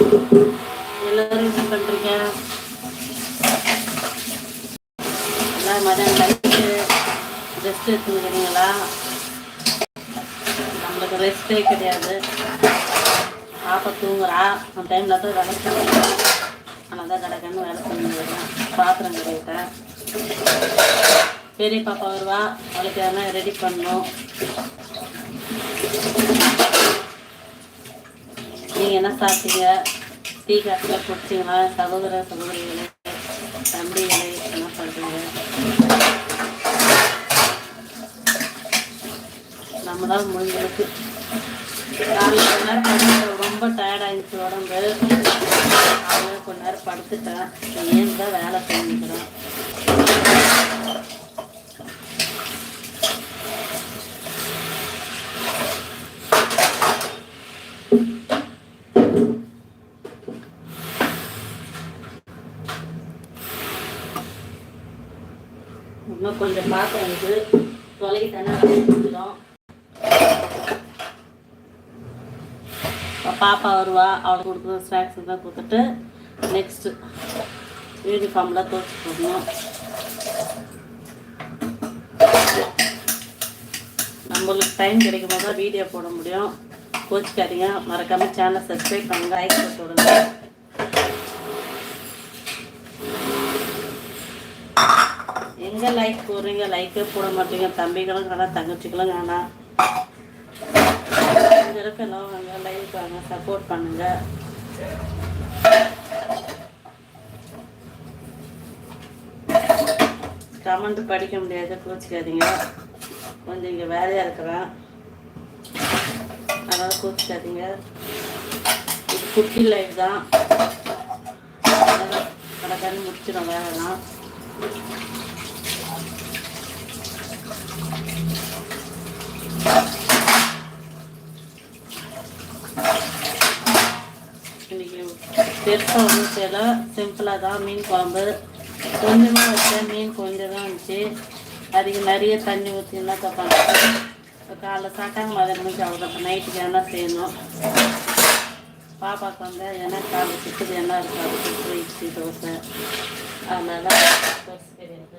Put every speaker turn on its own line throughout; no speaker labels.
எல்லாரும் என்ன பண்றீங்க? எல்லாம் மதியம் நைட்டு ரெஸ்ட் எடுத்துக்கிறீங்களா? நம்மளுக்கு ரெஸ்ட்டே கிடையாது. பாப்பா தூங்குறா. அந்த டைமில் தான் வேலை செய்யணும் ஆனால் தான் கிடக்கன்னு வேலை செஞ்சுருக்கேன் பாத்திரம் கழுவிட்டேன். பெரிய பாப்பா வருவா. அவளுக்கு எதனா ரெடி பண்ணணும்? நீங்கள் என்ன சாப்பிட்டீங்க? டீ காஃபில் குடிச்சிங்களா? சகோதர சகோதரிகளே தம்பிகளே என்ன பண்ணுறீங்க நம்ம தான் முடிஞ்சளுக்கு காலையில் கொஞ்ச நேரம் ரொம்ப டயர்டாகிடுச்சு உடம்பு. அவங்க கொஞ்ச நேரம் படுத்துட்டேன். ஏன் தான் வேலை செஞ்சுக்கிறேன் இன்னும் வந்து பாத்திரம் பாப்பா வருவா அவளுக்கு கொடுக்குற ஸ்நாக்ஸ் தான் கொடுத்துட்டு நெக்ஸ்ட்டு யூனிஃபார்ம்லாம் துவச்சி போடணும். நம்மளுக்கு டைம் கிடைக்கும் போது தான் வீடியோ போட முடியும். கோச்சிக்காதீங்க. மறக்காமல் சேனலை சப்ஸ்கிரைப் பண்ணுங்க லைக் போட்டு விடுங்க. நீங்கள் லைக் போடுறீங்க லைக்கே போட மாட்டீங்க. தம்பிகளும் காணா தங்கச்சிகளும் காணா இருக்கணும் வாங்க லைக் வாங்க சப்போர்ட் பண்ணுங்க. கமெண்ட் படிக்க முடியாது கூச்சிக்காதீங்க. கொஞ்சம் இங்கே வேலையாக இருக்கிறேன். அதனால் கூச்சிக்காதீங்க. இது குட்டி லைஃப் தான். அதனால் முடிச்சிடும் வேலைலாம் இன்றைக்கி பெருசாக ஒன்றும் செய்யல. சிம்பிளாக தான் மீன் குழம்பு. கொஞ்சமாக வச்சேன் மீன் கொஞ்சம் தான் இருந்துச்சு. அதுக்கு நிறைய தண்ணி ஊற்றி என்ன தப்பாங்க? காலைல சாப்பிட்டாங்க மதியம் மணிக்கு அவ்வளோ நைட்டுக்கு என்ன செய்யணும்? பாப்பாவுக்கு வந்து ஏன்னா காலை சுற்றுது என்ன இருக்காது சுற்று இட்லி தோசை. அதனால தோசை கிடையாது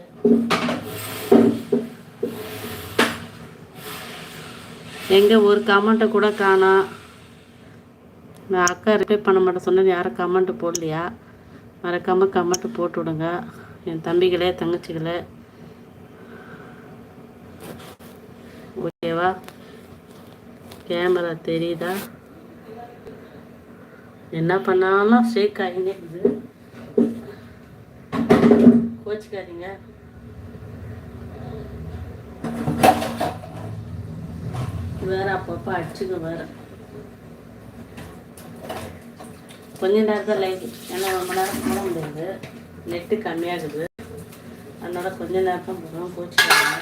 எங்கே ஒரு கமெண்ட்டை கூட காணோம் நான் அக்கா ரிப்ளை பண்ண மாட்டேன் சொன்னது யாரும் கமெண்ட் போடலையா? மறக்காமல் கமெண்ட் போட்டு விடுங்க. என் தம்பிகளே தங்கச்சிகளே. ஓகேவா? கேமரா தெரியுதா? என்ன பண்ணாலும் ஷேக் ஆகிங்க இது கோச்சிக்காதீங்க. வேற அப்பப்போ அடிச்சுங்க வேற. கொஞ்ச நேரத்தில் லைட் ஏன்னா ரொம்ப நேரம் போட முடியாது. நெட்டு கம்மியாகுது. அதனால கொஞ்ச நேரம் தான் போடுவோம் கோச்சிக்காங்க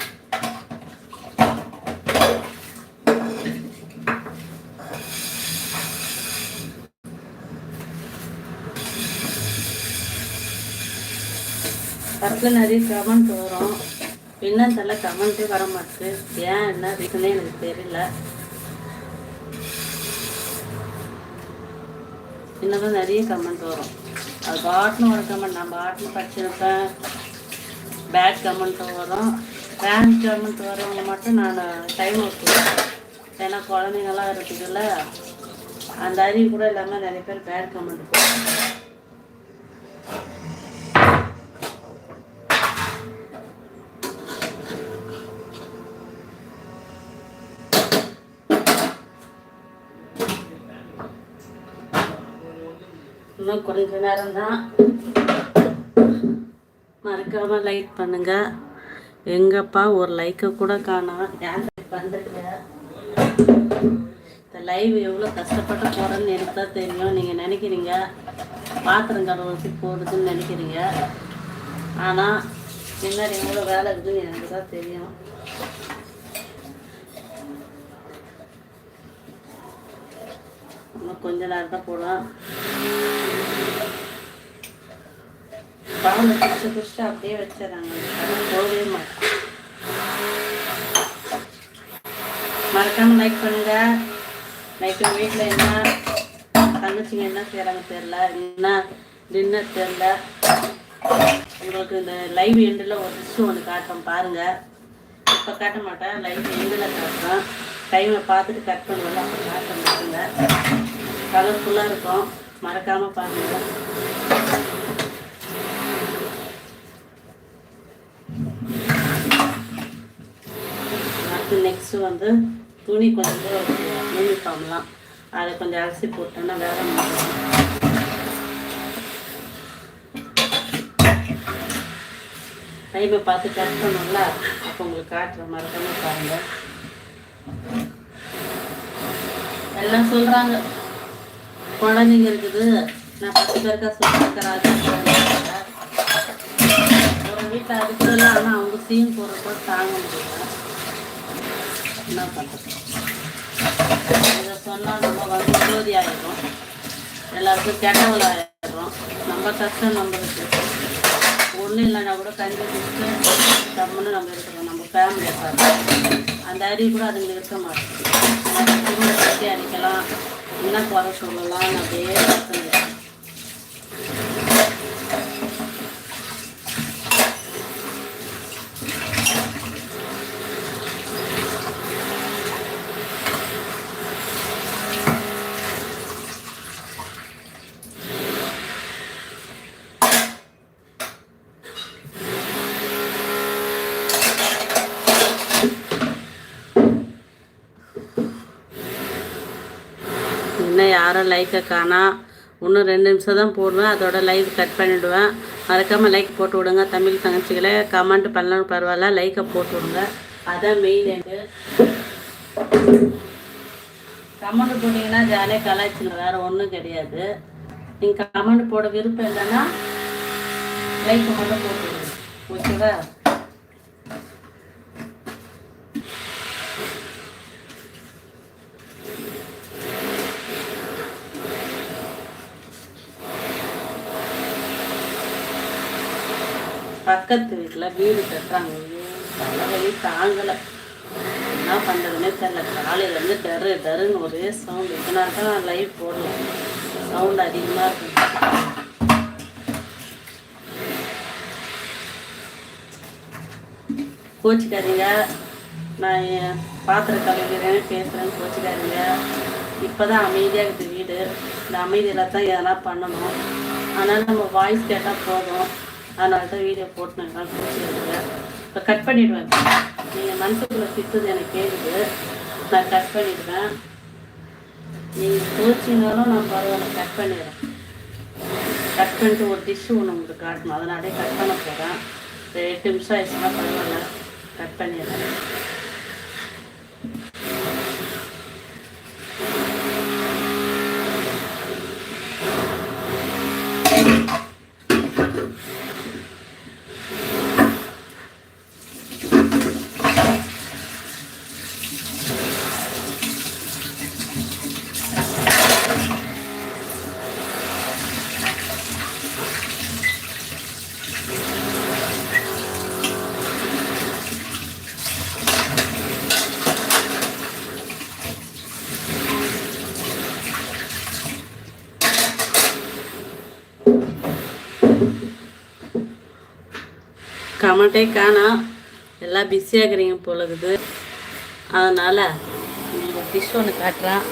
பக்கத்தில் நிறைய கமெண்ட் வரும் என்னன்னு தெரியல கமெண்ட்டே வர மாட்டேது. ஏன் என்ன ரீசனே எனக்கு தெரியல. இன்னும் நிறைய கமெண்ட் வரும். அது பாட்னு ஒரு கமெண்ட் நான் பாட்னு படிச்சிருப்பேன். பேட் கமெண்ட்டும் வரும். ஃபேன் கமெண்ட் வரவங்க மட்டும் நான் டைம் கொடுத்துருவேன் ஏன்னா குழந்தைங்களாம் இருக்குதுல்ல அந்த அறிவு கூட இல்லாமல் நிறைய பேர் பேட் கமெண்ட் போடுவாங்க. இன்னும் கொஞ்ச நேரம் தான். மறக்காம லைக் பண்ணுங்க. எங்கப்பா ஒரு லைக்கை கூட காணோம். ஏன் பண்ணுறீங்க இந்த லைவ் எவ்வளோ கஷ்டப்பட்டு போகிறேன்னு எனக்கு தான் தெரியும். நீங்கள் நினைக்கிறீங்க. பாத்திரம் கழுவுறதுக்கு போடுதுன்னு நினைக்கிறீங்க. ஆனால் பின்னாடி எவ்வளோ வேலை இருக்குதுன்னு எனக்கு தான் தெரியும். இன்னும் கொஞ்ச நேரம் தான் போகலாம் பாம்பு பிடிச்சி பிடிச்சி அப்படியே வச்சிடறாங்க. போகவே மாட்டேன் மறக்காம லைக் பண்ணுங்க. நைட்டு வீட்டில் என்ன? தங்கச்சிங்க என்ன செய்கிறாங்க தெரில என்ன? டின்னர் தெரில உங்களுக்கு இந்த லைவ் எண்டில் ஒரு டிஷ் ஒன்று காட்டுறோம் பாருங்கள் இப்போ காட்ட மாட்டேன். லைவ் எண்டில் காட்டுறேன். டைமை பார்த்துட்டு கட் பண்ணுவேன். அப்போ காட்ட மாட்டேங்க. கலர்ஃபுல்லாக இருக்கும். மறக்காமல் பாருங்கள் அடுத்து நெக்ஸ்ட்டு வந்து துணி கொஞ்சம் யூனிஃபார்ம்லாம் அதை கொஞ்சம் அரிசி போட்டோன்னா வேற மாதிரி டைமை பார்த்து கட் பண்ணோம்ல அப்போ உங்களுக்கு காட்டுற மறக்காம பாருங்க. எல்லாம் சொல்கிறாங்க குழந்தைங்க இருக்குது. நான் பத்து பேருக்கா சொல்லிருக்கிறாங்க ஒரு வீட்டில் இருக்குதுல்ல ஆனால் அவங்க சீன் போடுறப்போ தாங்க முடியல. என்ன பண்ணுறது இதை சொன்னால் நம்ம வந்து விரோதி ஆகிடும் எல்லாருக்கும் கெட்டவள் ஆகிடுறோம் நம்ம கஷ்டம் நம்மளுக்கு. ஒன்றும் இல்லைன்னா கூட கஞ்சி குடிச்சு தம்முன்னு நம்ம இருக்கிறோம். நம்ம ஃபேமிலியை பார்த்து அந்த அறிவு கூட அதுங்க இருக்க மாட்டோம் கட்டி அடிக்கலாம். என்ன குறை சொல்லலாம் அப்படியே இன்னும் யாரும் லைக்கை காணா. இன்னும் ரெண்டு நிமிஷம் தான் போடுவேன். அதோட லைக் கட் பண்ணிவிடுவேன் மறக்காமல் லைக் போட்டு விடுங்க. தமிழ் தங்கச்சிகளை கமெண்ட் பண்ணலாம் பரவாயில்ல. லைக்கை போட்டு விடுங்க. அதான் மெயின் எனக்கு கமெண்ட் போட்டிங்கன்னா ஜாலியாக கலாய்ச்சிங்க வேறு ஒன்றும் கிடையாது. நீங்கள் கமெண்ட் போட விருப்பம் இல்லைன்னா லைக் மட்டும் போட்டு விடுங்க. ஓகேவா பக்கத்து வீட்டில் வீடு கட்டுறாங்க. ஐயோ, தலைவலி தாங்கலை. என்ன பண்ணுறதுனே தெரில காலையிலேருந்து டரு டருன்னு ஒரே சவுண்டு இதனால தான் நான் லைவ் போடல. சவுண்ட் அதிகமாக இருக்கும் கோச்சிக்காதீங்க. நான் பாத்திரம் கழுவுகிறேன் பேசுகிறேன்னு கோச்சிக்காதீங்க. இப்போ தான் அமைதியாக இருக்குது வீடு. இந்த அமைதியில் தான் எதனா பண்ணணும். அதனால் நம்ம வாய்ஸ் கேட்டால் போதும். அதனால தான் வீடியோ போட்டு நான் இப்போ கட் பண்ணிடுவேன். நீங்கள் மனசுக்குள்ளே திட்டுது எனக்கு கேட்குது நான் கட் பண்ணிடுவேன். நீங்கள் கோச்சினாலும் நான் பரவாயில்ல கட் பண்ணிடுறேன். கட் பண்ணிட்டு ஒரு டிஷ்ஷு ஒன்று உங்களுக்கு காட்டணும். அதனாலே கட் பண்ண போகிறேன் எட்டு நிமிஷம் ஆயிடுச்சுன்னா பரவாயில்ல கட் பண்ணிடுறேன். கமெண்ட்டே காணோம் எல்லாம் பிஸியாக இருக்கிறீங்க போல இருக்குது. அதனால் உங்களுக்கு டிஷ் ஒன்று காட்டுறேன்.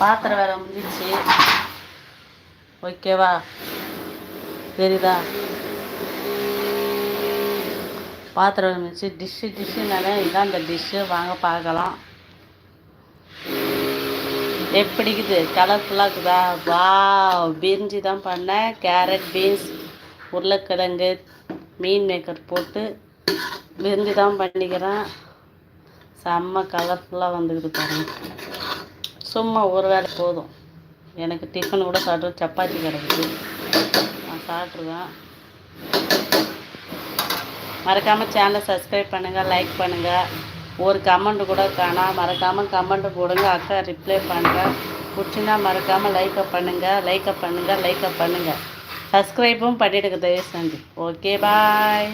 பாத்திரம் வேலை முடிஞ்சிச்சு ஓகேவா தெரியுதா? பாத்திரம் வேலை முடிச்சு டிஷ்ஷு டிஷ்ஷுனாலே இதான் அந்த டிஷ்ஷு வாங்க பார்க்கலாம். எப்படிக்குது? கலர்ஃபுல்லாக இருக்குதா? வா பிரிஞ்சு தான் பண்ணேன் கேரட் பீன்ஸ் உருளைக்கிழங்கு மீன் மேக்கர் போட்டு பிரிஞ்சு தான் பண்ணிக்கிறேன். செம்ம கலர்ஃபுல்லாக வந்துக்கிட்டு பாருங்க. சும்மா ஒரு வேலை போதும். எனக்கு டிஃபன் கூட சாப்பிட்டு சப்பாத்தி கிடக்குது. நான் சாப்பிட்ருவேன் மறக்காமல் சேனலை சப்ஸ்கிரைப் பண்ணுங்கள் லைக் பண்ணுங்கள் ஒரு கமெண்ட் கூட காணா. மறக்காமல் கமெண்ட் போடுங்க. அக்கா ரிப்ளை பண்ணுறேன் பிடிச்சிருந்தா மறக்காமல் லைக்கை பண்ணுங்கள் லைக்கை பண்ணுங்கள் லைக்கை பண்ணுங்கள் சப்ஸ்கிரைபும் பண்ணிவிடுங்க தயவு செஞ்சு. Okay bye